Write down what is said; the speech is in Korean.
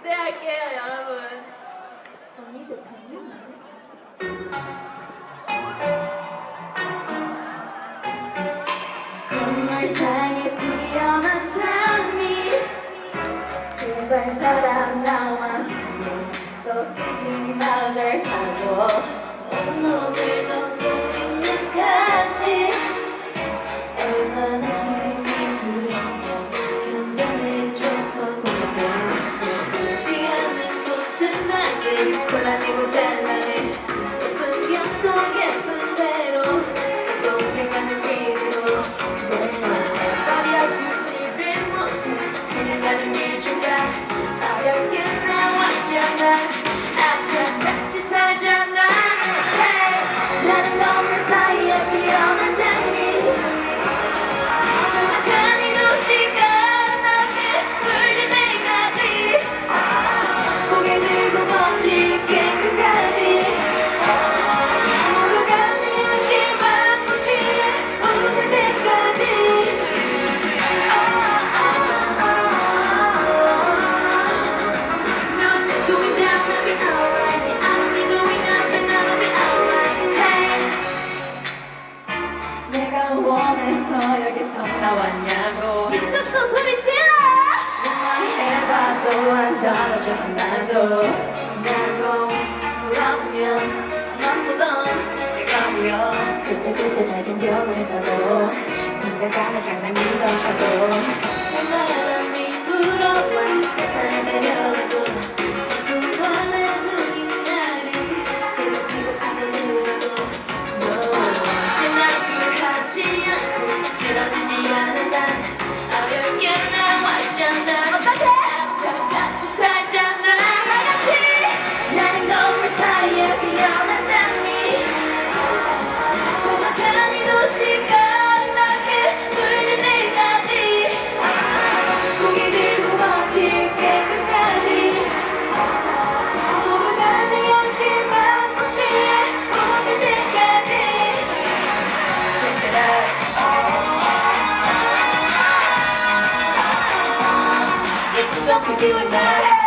기대할게요, 여러분. 언니도 재밌네. 건물 사이에 피어난 장미 제발 사람 나와 주세요 꺾이지 마잘 찾아 온몸을 덮고 있는 가시 얼마나 나를 곤란이고 잘라내. 예쁜 겨도 예쁜 대로. 동생하는 식으로. 말이야 두지를 못해 생각나는 일주가 어렵게 나왔잖아. 아차 같이 살잖 내가 원해서 여기서 나왔냐고. 이쪽도 소리 질러! 너만 해봐도 안 떨어져 하나도 지나고 돌아보면 난 보던 내가 보여 그때 그때 작은 병원에서도 생각하면 장난 미소하고 쓰 something you and I